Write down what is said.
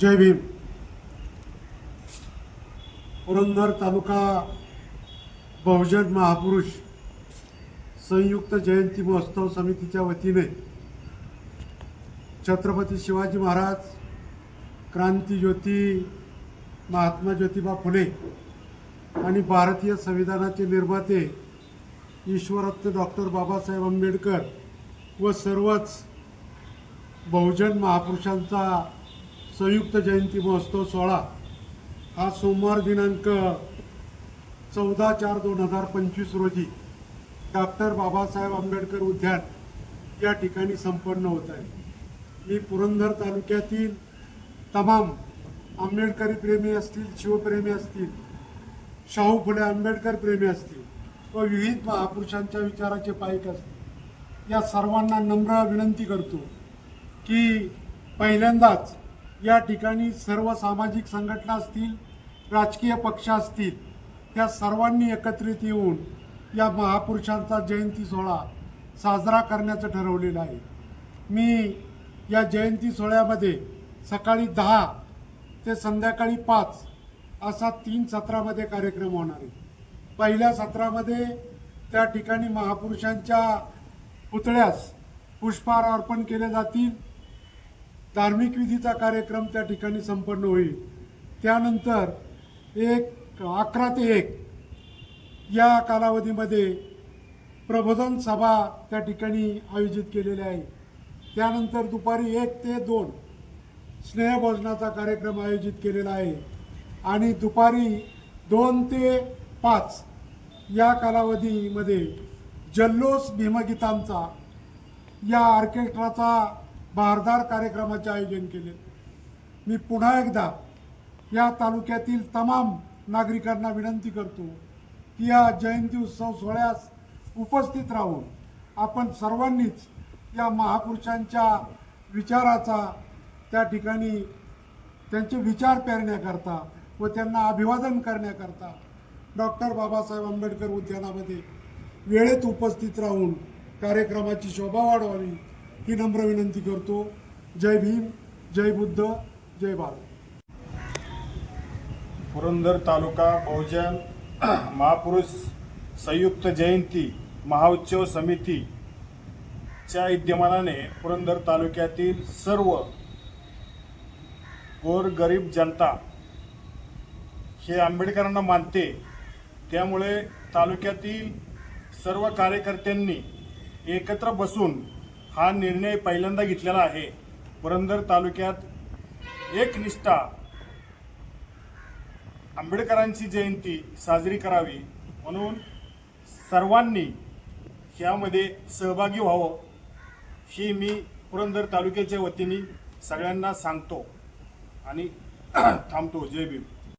जय भीम. पुरंदर तालुका बहुजन महापुरुष संयुक्त जयंती महोत्सव समितीच्या वतीने छत्रपती शिवाजी महाराज क्रांती ज्योती महात्मा ज्योतिबा फुले आणि भारतीय संविधानाचे निर्माते ईश्वरत्न डॉक्टर बाबासाहेब आंबेडकर व सर्वच बहुजन महापुरुषांचा संयुक्त जयंती महोत्सव सोहळा. हा सोमवार दिनांक चौदा चार दोन हजार पंचवीस रोजी डॉक्टर बाबासाहेब आंबेडकर उद्यान या ठिकाणी संपन्न होत आहे. मी पुरंदर तालुक्यातील तमाम आंबेडकरी प्रेमी असतील शिवप्रेमी असतील शाहू फुले आंबेडकर प्रेमी असतील व विविध महापुरुषांच्या विचाराचे पायक असतील या सर्वांना नम्र विनंती करतो की पहिल्यांदाच या ठिकाणी सर्व सामाजिक संघटना असतील राजकीय पक्ष असतील त्या सर्वांनी एकत्रित येऊन या महापुरुषांचा जयंती सोहळा साजरा करण्याचं ठरवलेलं आहे. मी या जयंती सोहळ्यामध्ये सकाळी दहा ते संध्याकाळी पाच असा तीन सत्रामध्ये कार्यक्रम होणार आहे. पहिल्या सत्रामध्ये त्या ठिकाणी महापुरुषांच्या पुतळ्यास पुष्पहार अर्पण केले जातील. धार्मिक विधीचा कार्यक्रम त्या ठिकाणी संपन्न होईल. त्यानंतर एक अकरा ते एक या कालावधीमध्ये प्रबोधन सभा त्या ठिकाणी आयोजित केलेल्या आहे. त्यानंतर दुपारी एक ते दोन स्नेहभोजनाचा कार्यक्रम आयोजित केलेला आहे. आणि दुपारी दोन ते पाच या कालावधीमध्ये जल्लोष भीमगीतांचा या ऑर्केस्ट्राचा भारदार कार्यक्रमाचे आयोजन केले. मी पुन्हा एकदा या तालुक्यातील तमाम नागरिकांना विनंती करतो की या जयंती उत्सव सोहळ्यास उपस्थित राहून आपण सर्वांनीच या महापुरुषांच्या विचाराचा त्या ठिकाणी त्यांचे विचार पेरण्याकरता व त्यांना अभिवादन करण्याकरता डॉक्टर बाबासाहेब आंबेडकर उद्यानामध्ये वेळेत उपस्थित राहून कार्यक्रमाची शोभा वाढवावी. ही नम्र विनंती करतो. जय भीम जय बुद्ध जय भारत. पुरंदर तालुका बहुजन महापुरुष संयुक्त जयंती महाउत्सव समितीच्या विद्यमानाने पुरंदर तालुक्यातील सर्व गोरगरीब जनता हे आंबेडकरांना मानते. त्यामुळे तालुक्यातील सर्व कार्यकर्त्यांनी एकत्र बसून हा निर्णय पहिल्यांदा घेतलेला आहे. पुरंदर तालुक्यात एकनिष्ठा आंबेडकरांची जयंती साजरी करावी म्हणून सर्वांनी यामध्ये सहभागी व्हावं ही मी पुरंदर तालुक्याच्या वतीने सगळ्यांना सांगतो आणि थांबतो. जय भीम.